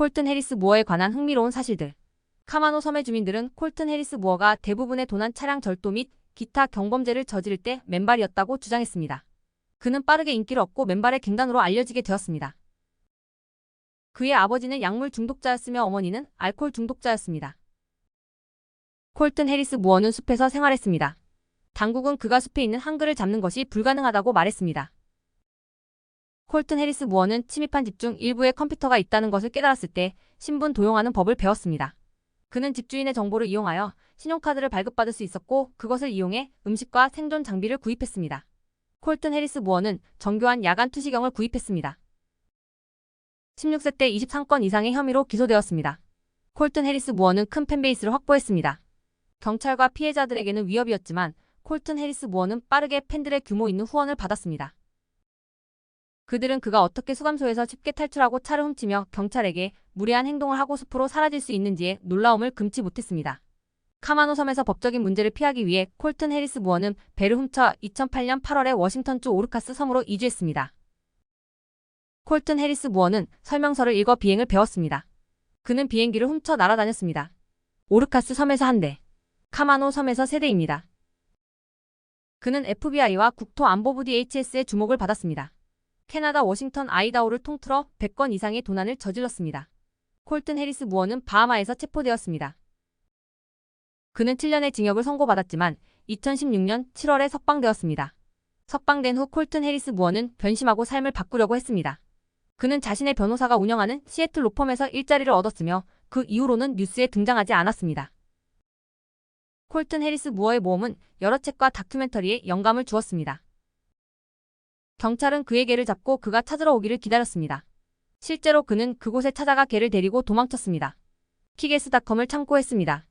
콜튼 해리스 무어에 관한 흥미로운 사실들. 카마노 섬의 주민들은 콜튼 해리스 무어가 대부분의 도난 차량 절도 및 기타 경범죄를 저지를 때 맨발이었다고 주장했습니다. 그는 빠르게 인기를 얻고 맨발의 갱단으로 알려지게 되었습니다. 그의 아버지는 약물 중독자였으며 어머니는 알코올 중독자였습니다. 콜튼 해리스 무어는 숲에서 생활했습니다. 당국은 그가 숲에 있는 한글을 잡는 것이 불가능하다고 말했습니다. 콜튼 해리스 무어는 침입한 집 중 일부에 컴퓨터가 있다는 것을 깨달았을 때 신분 도용하는 법을 배웠습니다. 그는 집주인의 정보를 이용하여 신용카드를 발급받을 수 있었고 그것을 이용해 음식과 생존 장비를 구입했습니다. 콜튼 해리스 무어는 정교한 야간 투시경을 구입했습니다. 16세 때 23건 이상의 혐의로 기소되었습니다. 콜튼 해리스 무어는 큰 팬베이스를 확보했습니다. 경찰과 피해자들에게는 위협이었지만 콜튼 해리스 무어는 빠르게 팬들의 규모 있는 후원을 받았습니다. 그들은 그가 어떻게 수감소에서 쉽게 탈출하고 차를 훔치며 경찰에게 무례한 행동을 하고 숲으로 사라질 수 있는지에 놀라움을 금치 못했습니다. 카마노 섬에서 법적인 문제를 피하기 위해 콜튼 해리스 무어는 배를 훔쳐 2008년 8월에 워싱턴주 오르카스 섬으로 이주했습니다. 콜튼 해리스 무어는 설명서를 읽어 비행을 배웠습니다. 그는 비행기를 훔쳐 날아다녔습니다. 오르카스 섬에서 한 대, 카마노 섬에서 세 대입니다. 그는 FBI와 국토안보부 DHS의 주목을 받았습니다. 캐나다 워싱턴 아이다호를 통틀어 100건 이상의 도난을 저질렀습니다. 콜튼 해리스 무어는 바하마에서 체포되었습니다. 그는 7년의 징역을 선고받았지만 2016년 7월에 석방되었습니다. 석방된 후 콜튼 해리스 무어는 변심하고 삶을 바꾸려고 했습니다. 그는 자신의 변호사가 운영하는 시애틀 로펌에서 일자리를 얻었으며 그 이후로는 뉴스에 등장하지 않았습니다. 콜튼 해리스 무어의 모험은 여러 책과 다큐멘터리에 영감을 주었습니다. 경찰은 그의 개를 잡고 그가 찾으러 오기를 기다렸습니다. 실제로 그는 그곳에 찾아가 개를 데리고 도망쳤습니다. 키게스닷컴을 참고했습니다.